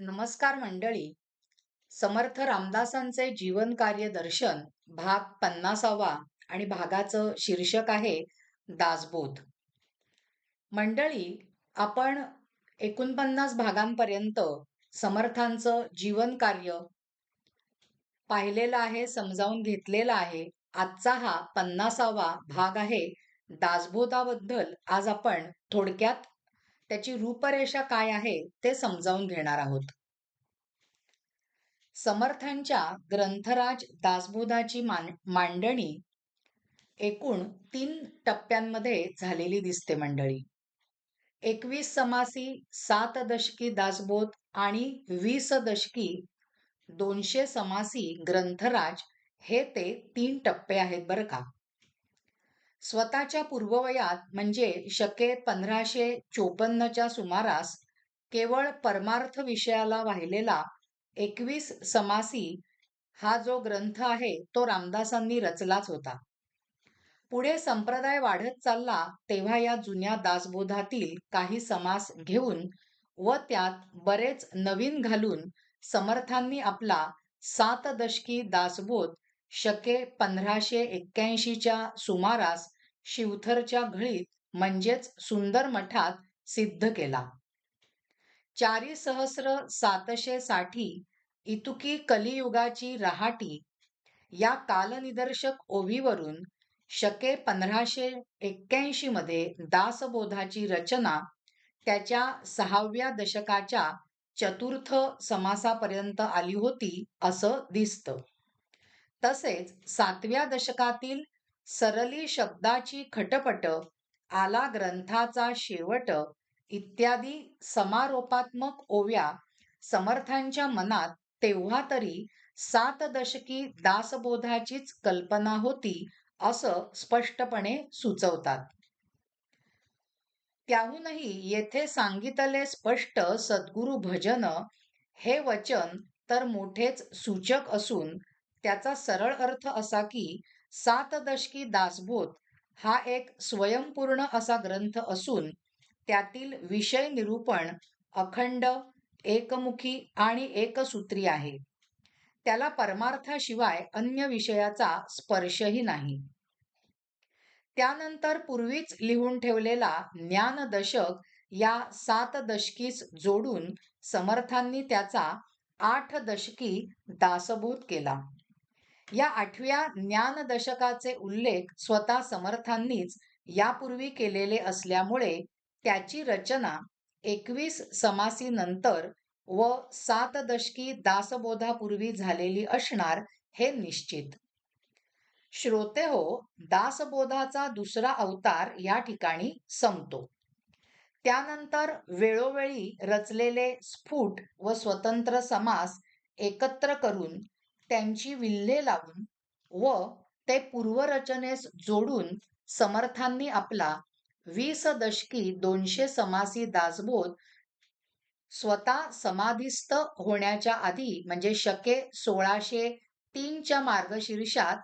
नमस्कार मंडळी. समर्थ रामदासांचे जीवन कार्य दर्शन भाग पन्नासावा आणि भागाचं शीर्षक आहे दासबोध. मंडळी आपण एकोणपन्नास भागांपर्यंत समर्थांचं जीवन कार्य पाहिलेलं आहे समजावून घेतलेलं आहे. आजचा हा पन्नासावा भाग आहे. दासबोधाबद्दल आज आपण थोडक्यात त्याची रूपरेषा काय आहे ते समजावून घेणार आहोत. समर्थांच्या ग्रंथराज दासबोधाची मांडणी एकूण तीन टप्प्यांमध्ये झालेली दिसते मंडळी. एकवीस समासी सात दशकी दासबोध आणि वीस दशकी दोनशे समासी ग्रंथराज हे ते तीन टप्पे आहेत बरं का. स्वतःच्या पूर्ववयात म्हणजे शके पंधराशे चोपन्नच्या सुमारास केवळ परमार्थ विषयाला वाहिलेला एकवीस समासी हा जो ग्रंथ आहे तो रामदासांनी रचलाच होता. पुढे संप्रदाय वाढत चालला तेव्हा या जुन्या दासबोधातील काही समास घेऊन व त्यात बरेच नवीन घालून समर्थांनी आपला सात दशकी दासबोध शके पंधराशे एक्क्याऐंशीच्या सुमारास शिवथरच्या घळीत म्हणजेच सुंदर मठात सिद्ध केला. चारी सहस्र सातशे साठी इतुकी कलियुगाची रहाटी या कालनिदर्शक ओवीवरून शके पंधराशे एक्क्याऐंशी मध्ये दासबोधाची रचना त्याच्या सहाव्या दशकाच्या चतुर्थ समासापर्यंत आली होती असं दिसतं. तसेच सातव्या दशकातील सरली शब्दाची खटपट आला ग्रंथाचा शेवट इत्यादी समारोपात्मक ओव्या समर्थांच्या मनात तेव्हा तरी सात दशकी दासबोधाचीच कल्पना होती असं स्पष्टपणे सुचवतात. त्याहूनही येथे सांगितले स्पष्ट सद्गुरु भजन हे वचन तर मोठेच सूचक असून त्याचा सरळ अर्थ असा की सात दशकी दासबोध हा एक स्वयंपूर्ण असा ग्रंथ असून त्यातील विषय निरूपण अखंड एकमुखी आणि एकसूत्री आहे. त्याला परमार्थाशिवाय अन्य विषयाचा स्पर्शही नाही. त्यानंतर पूर्वीच लिहून ठेवलेला ज्ञानदशक या सात दशकीस जोडून समर्थांनी त्याचा आठ दशकी दासबोध केला. या आठव्या ज्ञानदशकाचे उल्लेख स्वतः समर्थांनीच यापूर्वी केलेले असल्यामुळे त्याची रचना एकवीस समासी नंतर व सात दशकी दासबोधापूर्वी झालेली असणार हे निश्चित. श्रोते हो दासबोधाचा दुसरा अवतार या ठिकाणी संपतो. त्यानंतर वेळोवेळी रचलेले स्फुट व स्वतंत्र समास एकत्र करून त्यांची विल्हे लावून व ते पूर्वरचनेस जोडून समर्थांनी आपला वीस दशकी दोनशे समासी दासबोध स्वतः समाधिस्थ होण्याच्या आधी म्हणजे शके सोळाशे तीनच्या मार्गशीर्षात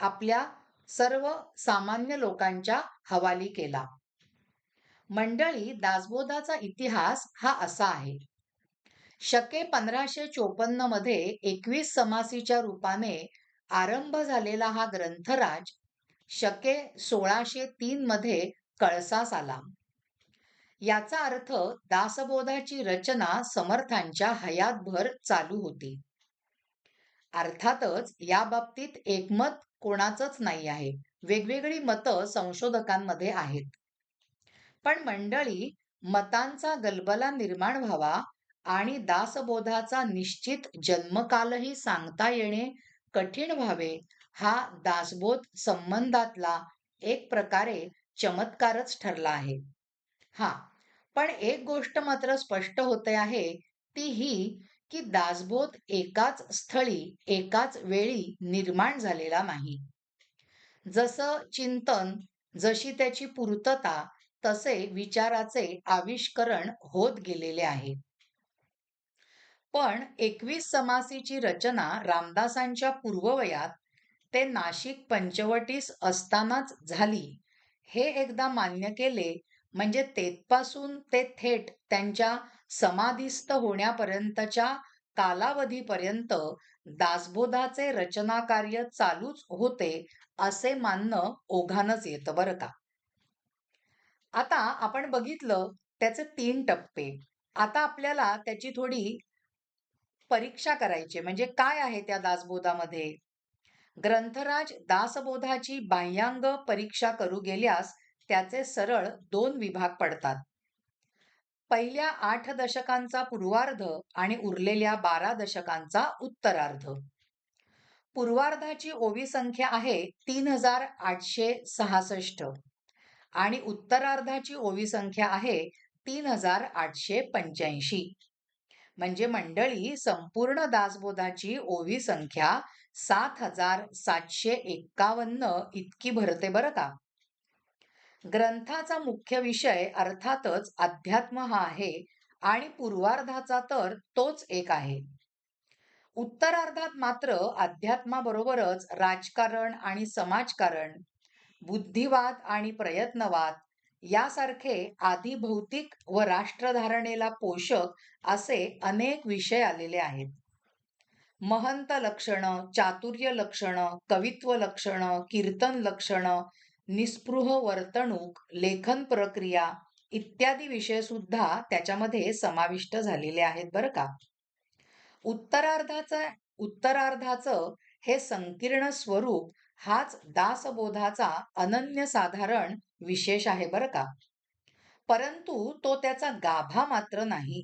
आपल्या सर्व सामान्य लोकांच्या हवाली केला. मंडळी दासबोधाचा इतिहास हा असा आहे. शके पंधराशे चोपन्नमध्ये एकवीस समासीच्या रूपाने आरंभ झालेला हा ग्रंथराज शके सोळाशे तीन मध्ये कळसास आला. याचा अर्थ दासबोधाची रचना समर्थांच्या हयातभर चालू होती. अर्थातच या बाबतीत एकमत कोणाचंच नाही आहे. वेगवेगळी मतं संशोधकांमध्ये आहेत. पण मंडळी मतांचा गलबला निर्माण व्हावा आणि दासबोधाचा निश्चित जन्मकालही सांगता येणे कठीण व्हावे. हा दासबोध संबंधातला एक प्रकारे चमत्कारच ठरला आहे. हा पण एक गोष्ट मात्र स्पष्ट होते आहे. ती ही की दासबोध एकाच स्थळी एकाच वेळी निर्माण झालेला नाही. जसं चिंतन जशी त्याची पूर्तता तसे विचाराचे आविष्करण होत गेलेले आहे. पण एकवीस समासीची रचना रामदासांच्या पूर्ववयात ते नाशिक पंचवटीस असतानाच झाली. हे एकदा मान्य केले म्हणजे तेथपासून ते थेट त्यांच्या समाधीस्थ होण्यापर्यंतच्या कालावधीपर्यंत दासबोधाचे रचनाकार्य चालूच होते असे मानणं ओघानच येतं बरं का. आता आपण बघितलं त्याचे तीन टप्पे. आता आपल्याला त्याची थोडी परीक्षा करायचे. म्हणजे काय आहे त्या दासबोधामध्ये? ग्रंथराज दासबोधाची बाह्यांग परीक्षा करू गेल्यास त्याचे सरळ दोन विभाग पडतात. पहिल्या आठ दशकांचा पूर्वार्ध आणि उरलेल्या बारा दशकांचा उत्तरार्ध. पूर्वार्धाची ओवी संख्या आहे तीन हजार आठशे सहासष्ट आणि उत्तरार्धाची ओवी संख्या आहे तीन हजार आठशे पंच्याऐंशी. म्हणजे मंडळी संपूर्ण दासबोधाची ओवी संख्या सात हजार सातशे एक्कावन्न इतकी भरते बरं का. ग्रंथाचा मुख्य विषय अर्थातच अध्यात्म हा आहे आणि पूर्वार्धाचा तर तोच एक आहे. उत्तरार्धात मात्र अध्यात्माबरोबरच राजकारण आणि समाजकारण बुद्धिवाद आणि प्रयत्नवाद यासारखे आधी भौतिक व राष्ट्रधारणेला पोषक असे अनेक विषय आलेले आहेत. महंत लक्षण चातुर्य लक्षण कवित्व लक्षण कीर्तन लक्षण निस्पृह वर्तणूक लेखन प्रक्रिया इत्यादी विषय सुद्धा त्याच्यामध्ये समाविष्ट झालेले आहेत बरं का. उत्तरार्धाचं उत्तरार्धाचं हे संकीर्ण स्वरूप हाच दासबोधाचा अनन्यसाधारण विशेष आहे बरं का. परंतु तो त्याचा गाभा मात्र नाही.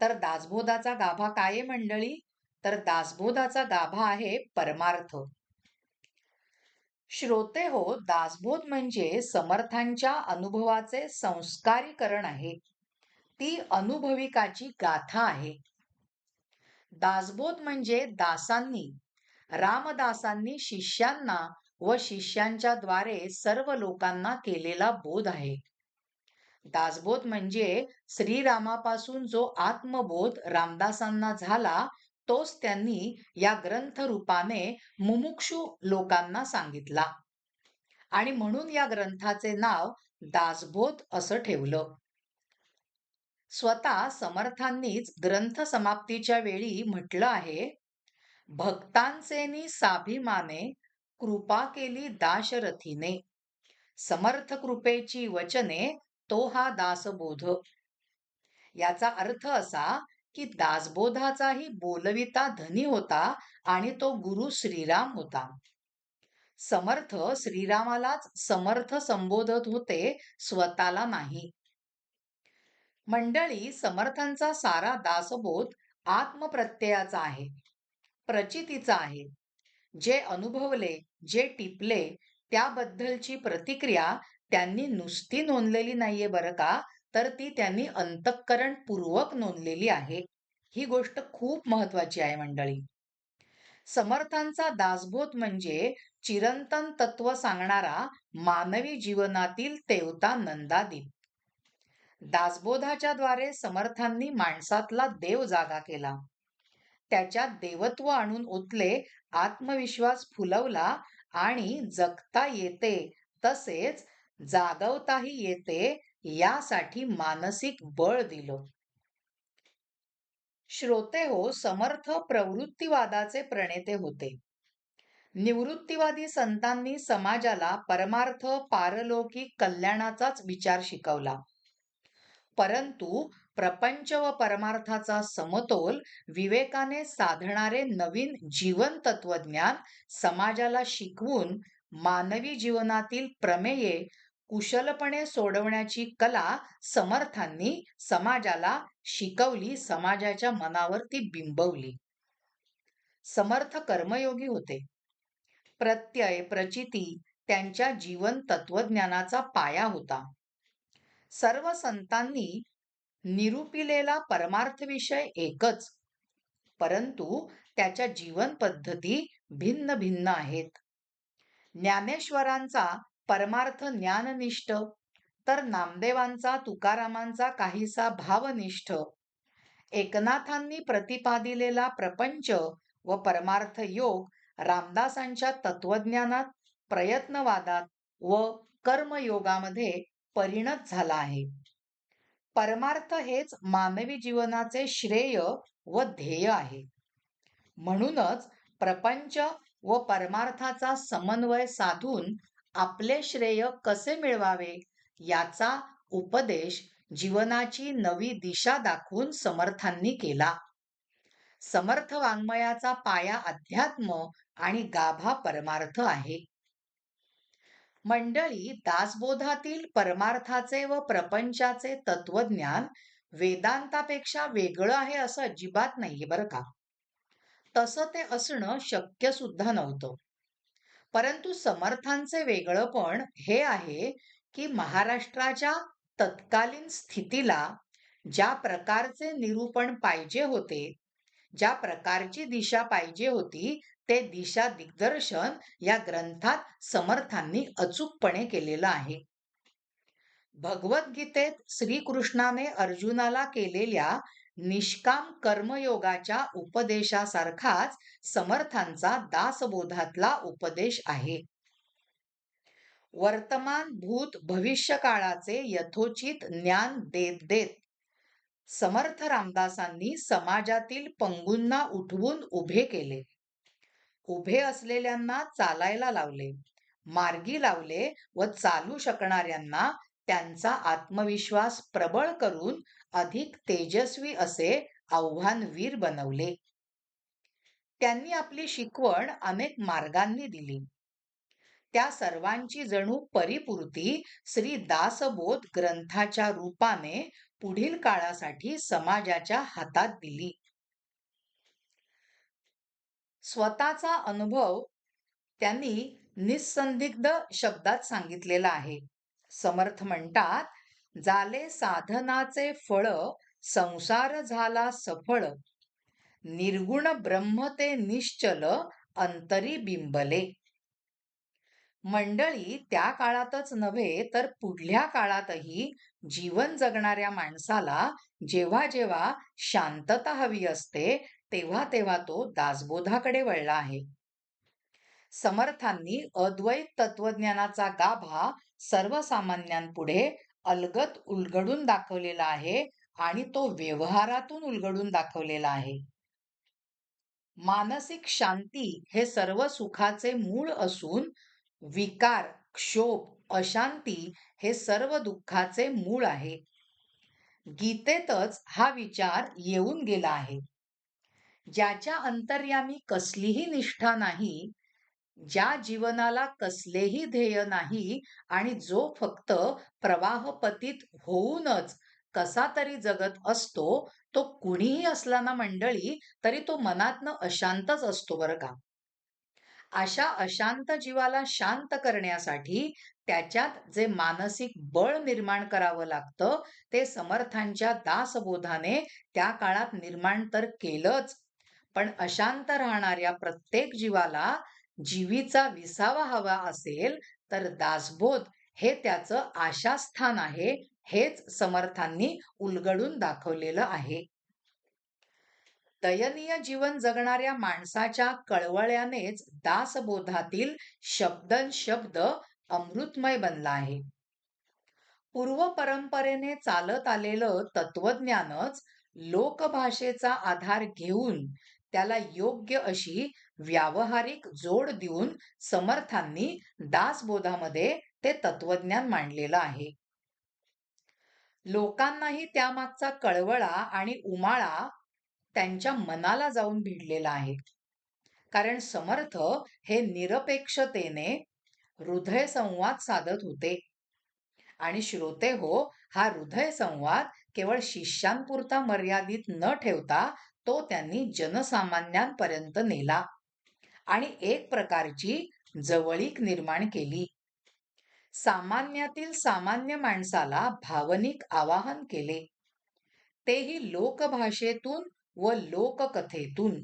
तर दासबोधाचा गाभा काय मंडळी? तर दासबोधाचा गाभा आहे परमार्थ. श्रोते हो दासबोध म्हणजे समर्थांच्या अनुभवाचे संस्कारीकरण आहे. ती अनुभविकाची गाथा आहे. दासबोध म्हणजे दासांनी रामदासांनी शिष्यांना व शिष्यांच्या द्वारे सर्व लोकांना केलेला बोध आहे. दासबोध म्हणजे श्रीरामापासून जो आत्मबोध रामदासांना झाला तोच त्यांनी या ग्रंथ रूपाने मुमुक्षु लोकांना सांगितला. आणि म्हणून या ग्रंथाचे नाव दासबोध असं ठेवलं. स्वतः समर्थांनीच ग्रंथ समाप्तीच्या वेळी म्हटलं आहे भक्तांचे साभिमाने कृपा केली दाशरथीने. समर्थ कृपेची वचने तो हा दासबोध. याचा अर्थ असा की दासबोधाचाही बोलविता धनी होता आणि तो गुरु श्रीराम होता. समर्थ श्रीरामालाच समर्थ संबोधत होते स्वतःला नाही. मंडळी समर्थांचा सारा दासबोध आत्मप्रत्ययाचा आहे प्रचितीचा आहे. जे अनुभवले जे टिपले त्याबद्दलची प्रतिक्रिया त्यांनी नुसती नोंदलेली नाहीये बरं का तर ती त्यांनी अंतःकरणपूर्वक नोंदलेली आहे. ही गोष्ट खूप महत्वाची आहे मंडळी. समर्थांचा दासबोध म्हणजे चिरंतन तत्व सांगणारा मानवी जीवनातील तेवता नंदादीप दासबोधाच्या द्वारे समर्थांनी माणसातला देव जागा केला. त्याच्यात देवत्व आणून ओतले आत्मविश्वास फुलवला आणि जगता येते तसेच जागवताही येते यासाठी मानसिक बळ दिलं. श्रोते हो समर्थ प्रवृत्तीवादाचे प्रणेते होते. निवृत्तीवादी संतांनी समाजाला परमार्थ पारलौकिक कल्याणाचाच विचार शिकवला. परंतु प्रपंच व परमार्थाचा समतोल विवेकाने साधणारे नवीन जीवन तत्वज्ञान समाजाला शिकवून मानवी जीवनातील प्रमेये कुशलपणे सोडवण्याची कला समर्थांनी समाजाला शिकवली समाजाच्या मनावर ती बिंबवली. समर्थ कर्मयोगी होते. प्रत्यय प्रचिती त्यांच्या जीवन तत्वज्ञानाचा पाया होता. सर्व संतांनी निरूपिलेला परमार्थ विषय एकच. परंतु त्याच्या जीवन पद्धती भिन्न भिन्न आहेत. ज्ञानेश्वरांचा परमार्थ ज्ञाननिष्ठ तर नामदेवांचा तुकारामांचा काहीसा भावनिष्ठ. एकनाथांनी प्रतिपादिलेला प्रपंच व परमार्थ योग रामदासांच्या तत्वज्ञानात प्रयत्नवादात व कर्मयोगामध्ये परिणत झाला आहे. परमार्थ हेच मानवी जीवनाचे श्रेय व ध्येय आहे. म्हणूनच प्रपंच व परमार्थाचा समन्वय साधून आपले श्रेय कसे मिळवावे याचा उपदेश जीवनाची नवी दिशा दाखवून समर्थांनी केला. समर्थ वाङ्मयाचा पाया अध्यात्म आणि गाभा परमार्थ आहे. मंडळी दासबोधातील परमार्थाचे व प्रपंचाचे तत्वज्ञान वेदांतापेक्षा वेगळं आहे असं अजिबात नाहीये बरं का? तसं ते असणं शक्य सुद्धा नव्हतं. परंतु समर्थांचे वेगळंपण हे आहे की महाराष्ट्राच्या तत्कालीन स्थितीला ज्या प्रकारचे निरूपण पाहिजे होते ज्या प्रकारची दिशा पाहिजे होती ते दिशा दिग्दर्शन या ग्रंथात समर्थांनी अचूकपणे केलेलं आहे. भगवद्गीतेत श्रीकृष्णाने अर्जुनाला केलेल्या निष्काम कर्मयोगाच्या उपदेशासारखाच समर्थांचा दासबोधातला उपदेश आहे. वर्तमान भूत भविष्य काळाचे यथोचित ज्ञान देत देत समर्थ रामदासांनी समाजातील पंगूंना उठवून उभे केले. उभे असलेल्यांना चालायला लावले मार्गी लावले व चालू शकणाऱ्यांना त्यांचा आत्मविश्वास प्रबळ करून अधिक तेजस्वी असे आव्हानवीर बनवले. त्यांनी आपली शिकवण अनेक मार्गांनी दिली. त्या सर्वांची जणू परिपूर्ती श्री दासबोध ग्रंथाच्या रूपाने पुढील काळासाठी समाजाच्या हातात दिली. स्वतःचा अनुभव त्यांनी निसंदिग्ध शब्दात सांगितलेला आहे. समर्थ म्हणतात झाले साधनाचे फळ संसार झाला सफळ. निर्गुण ब्रह्म ते निश्चल अंतरी बिंबले. मंडळी त्या काळातच नव्हे तर पुढल्या काळातही जीवन जगणाऱ्या माणसाला जेव्हा जेव्हा शांतता हवी असते तेव्हा तेव्हा तो दासबोधाकडे वळला आहे. समर्थांनी अद्वैत तत्वज्ञानाचा गाभा सर्वसामान्यांपुढे अलगत उलगडून दाखवलेला आहे आणि तो व्यवहारातून उलगडून दाखवलेला आहे. मानसिक शांती हे सर्व सुखाचे मूळ असून विकार क्षोभ अशांती हे सर्व दुःखाचे मूळ आहे. गीतेतच हा विचार येऊन गेला आहे. ज्याच्या अंतर्यामी कसलीही निष्ठा नाही ज्या जीवनाला कसलेही ध्येय नाही आणि जो फक्त प्रवाहपतीत होऊनच कसा तरी जगत असतो तो कुणीही असला ना मंडळी तरी तो मनातनं अशांतच असतो बरं का. अशा अशांत जीवाला शांत करण्यासाठी त्याच्यात जे मानसिक बळ निर्माण करावं लागतं ते समर्थांच्या दासबोधाने त्या काळात निर्माण तर केलंच पण अशांत राहणाऱ्या प्रत्येक जीवाला जीवीचा विसावा हवा असेल तर दासबोध हे त्याचं आशास्थान आहे हेच समर्थांनी उलगडून दाखवलेलं आहे. दयनीय जीवन जगणाऱ्या माणसाच्या कळवळ्यानेच दासबोधातील शब्दन शब्द अमृतमय बनला आहे. पूर्व परंपरेने चालत आलेलं तत्वज्ञानच लोकभाषेचा आधार घेऊन त्याला योग्य अशी व्यावहारिक जोड देऊन समर्थांनी दासबोधामध्ये ते तत्वज्ञान मांडलेलं आहे. लोकांनाही त्यामागचा कळवळा आणि उमाळा त्यांच्या मनाला जाऊन भिडलेला आहे. कारण समर्थ हे निरपेक्षतेने हृदय संवाद साधत होते. आणि श्रोते हो हा हृदय संवाद केवळ शिष्यांपुरता मर्यादित न ठेवता तो त्यांनी जनसामान्यांपर्यंत नेला आणि एक प्रकारची जवळीक निर्माण केली. सामान्यातील सामान्य माणसाला भावनिक आवाहन केले. तेही लोकभाषेतून व लोककथेतून.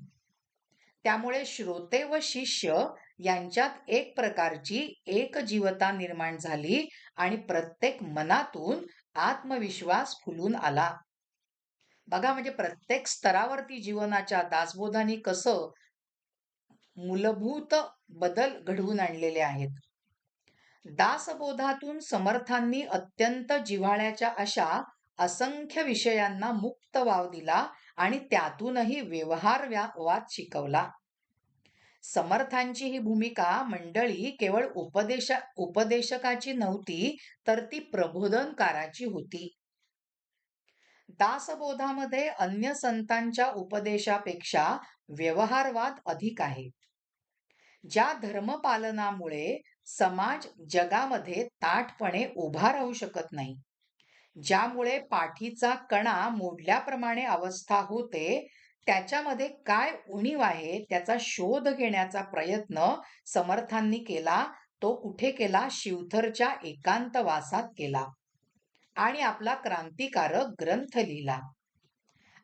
त्यामुळे श्रोते व शिष्य यांच्यात एक प्रकारची एकजीवता निर्माण झाली आणि प्रत्येक मनातून आत्मविश्वास फुलून आला. बघा म्हणजे प्रत्येक स्तरावरती जीवनाच्या दासबोधाने कसं मूलभूत बदल घडवून आणलेले आहेत. दासबोधातून समर्थांनी अत्यंत जिव्हाळ्याच्या अशा असंख्य विषयांना मुक्त वाव दिला आणि त्यातूनही व्यवहार वाद शिकवला. समर्थांची ही भूमिका मंडळी केवळ उपदेश उपदेशकाची नव्हती तर ती प्रबोधनकाराची होती. दासबोधामध्ये अन्य संतांच्या उपदेशापेक्षा व्यवहारवाद अधिक आहे. ज्या धर्मपालनामुळे समाज जगामध्ये ताठपणे उभा राहू शकत नाही ज्यामुळे पाठीचा कणा मोडल्याप्रमाणे अवस्था होते त्याच्यामध्ये काय उणीव आहे त्याचा शोध घेण्याचा प्रयत्न समर्थांनी केला तो कुठे केला शिवथरच्या एकांतवासात केला. आणि आपला क्रांतिकारक ग्रंथ लिहिला.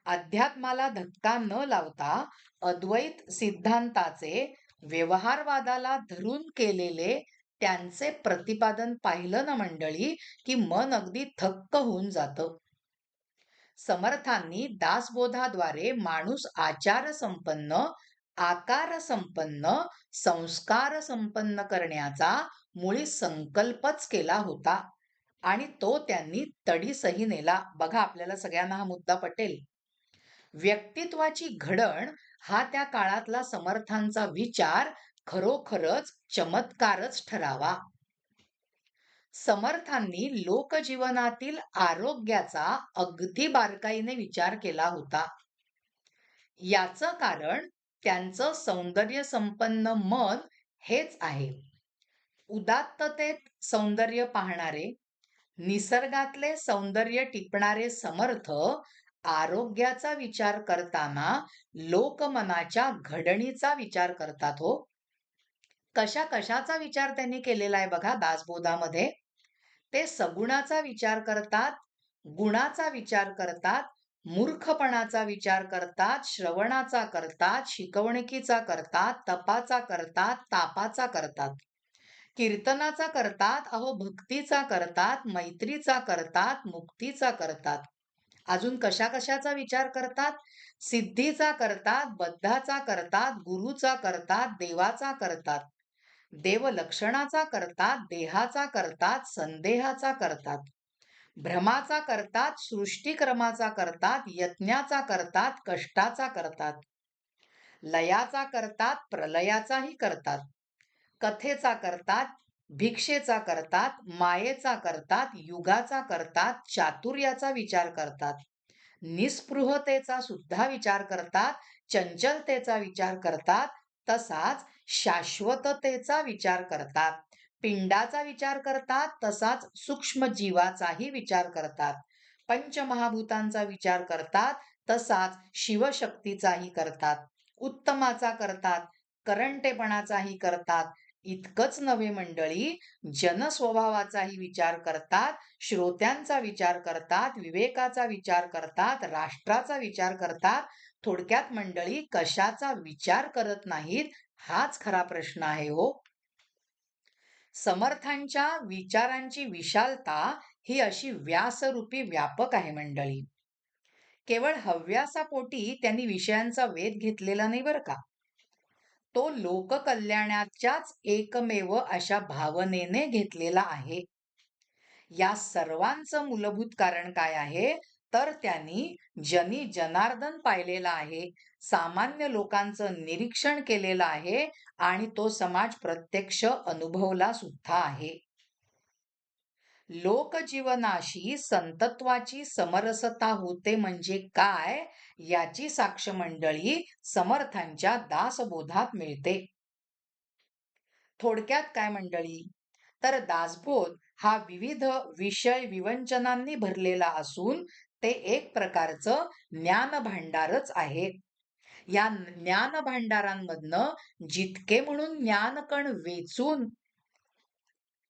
अध्यात्माला धक्का न लावता अद्वैत सिद्धांताचे व्यवहारवादाला धरून केलेले त्यांचे प्रतिपादन पाहिलं ना मंडळी की मन अगदी थक्क होऊन जातं. समर्थांनी दासबोधाद्वारे माणूस आचार संपन्न आकार संपन्न संस्कार संपन्न करण्याचा मुळी संकल्पच केला होता. आणि तो त्यांनी तडीसही नेला बघा आपल्याला सगळ्यांना हा मुद्दा पटेल. व्यक्तित्वाची घडण हा त्या काळातला समर्थांचा विचार खरोखरच चमत्कारच ठरावा. समर्थांनी लोकजीवनातील आरोग्याचा अगदी बारकाईने विचार केला होता. याचं कारण त्यांचं सौंदर्य संपन्न मन हेच आहे. उदात्ततेत सौंदर्य पाहणारे निसर्गातले सौंदर्य टिपणारे समर्थ आरोग्याचा विचार करताना लोकमनाच्या घडणीचा विचार करतात हो. कशा कशाचा विचार त्यांनी केलेला आहे बघा दासबोधामध्ये. ते सगुणाचा विचार करतात गुणाचा विचार करतात मूर्खपणाचा विचार करतात श्रवणाचा करतात शिकवणुकीचा करतात तपाचा करतात तापाचा करतात. कीर्तनाचा करतात अहो भक्तीचा करतात मैत्रीचा करतात मुक्तीचा करतात. अजून कशा कशाचा विचार करतात? सिद्धीचा करतात बद्धाचा करतात गुरुचा करतात देवाचा करतात. देवलक्षणाचा करतात देहाचा करतात संदेहाचा करतात. भ्रमाचा करतात सृष्टीक्रमाचा करतात यज्ञाचा करतात कष्टाचा करतात. लयाचा करतात प्रलयाचाही करतात. कथेचा करतात भिक्षेचा करतात मायेचा करतात युगाचा करतात चातुर्याचा विचार करतात. निस्पृहतेचा सुद्धा विचार करतात चंचलतेचा विचार करतात तसाच शाश्वततेचा विचार करतात. पिंडाचा विचार करतात तसाच सूक्ष्म जीवाचाही विचार करतात. पंचमहाभूतांचा विचार करतात तसाच शिवशक्तीचाही करतात. उत्तमाचा करतात करंटेपणाचाही करतात इतकंच नव्हे मंडळी जनस्वभावाचाही विचार करतात श्रोत्यांचा विचार करतात विवेकाचा विचार करतात राष्ट्राचा विचार करतात. थोडक्यात मंडळी कशाचा विचार करत नाहीत हाच खरा प्रश्न आहे हो. समर्थांच्या विचारांची विशालता ही अशी व्यासरूपी व्यापक आहे मंडळी. केवळ हव्यासापोटी त्यांनी विषयांचा वेध घेतलेला नाही बरं का? तो लोककल्याणाच्याच एकमेव अशा भावनेने घेतलेला आहे. या सर्वांचं मूलभूत कारण काय आहे? तर त्यांनी जनी जनार्दन पाहिलेला आहे सामान्य लोकांचं निरीक्षण केलेलं आहे आणि तो समाज प्रत्यक्ष अनुभवला सुद्धा आहे. लोकजीवनाशी संतत्वाची समरसता होते म्हणजे काय याची साक्ष मंडळी समर्थांच्या दासबोधात मिळते. थोडक्यात काय मंडळी? तर दासबोध हा विविध विषय विवंचनांनी भरलेला असून ते एक प्रकारचं ज्ञान भांडारच आहे. या ज्ञान भांडारांमधनं जितके म्हणून ज्ञानकण वेचून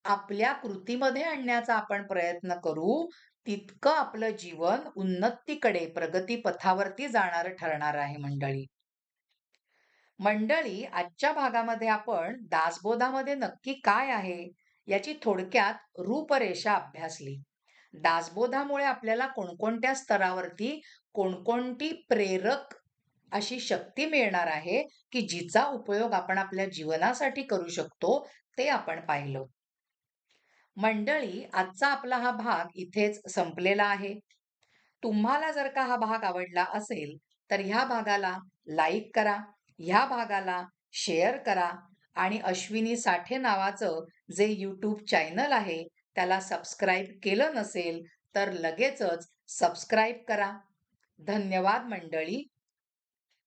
आपल्या कृतीमध्ये आणण्याचा आपण प्रयत्न करू तितकं आपलं जीवन उन्नतीकडे प्रगती पथावरती जाणार ठरणार आहे मंडळी. मंडळी आजच्या भागामध्ये आपण दासबोधामध्ये नक्की काय आहे याची थोडक्यात रूपरेषा अभ्यासली. दासबोधामुळे आपल्याला कोणकोणत्या स्तरावरती कोणकोणती प्रेरक अशी शक्ती मिळणार आहे की जिचा उपयोग आपण आपल्या जीवनासाठी करू शकतो ते आपण पाहिलं. मंडळी आजचा आपला हा भाग इथेच संपलेला आहे. तुम्हाला जर का हा भाग आवडला असेल तर ह्या भागाला लाईक करा ह्या भागाला शेअर करा आणि अश्विनी साठे नावाचं जे यूट्यूब चॅनल आहे त्याला सबस्क्राईब केलं नसेल तर लगेचच सबस्क्राईब करा. धन्यवाद मंडळी.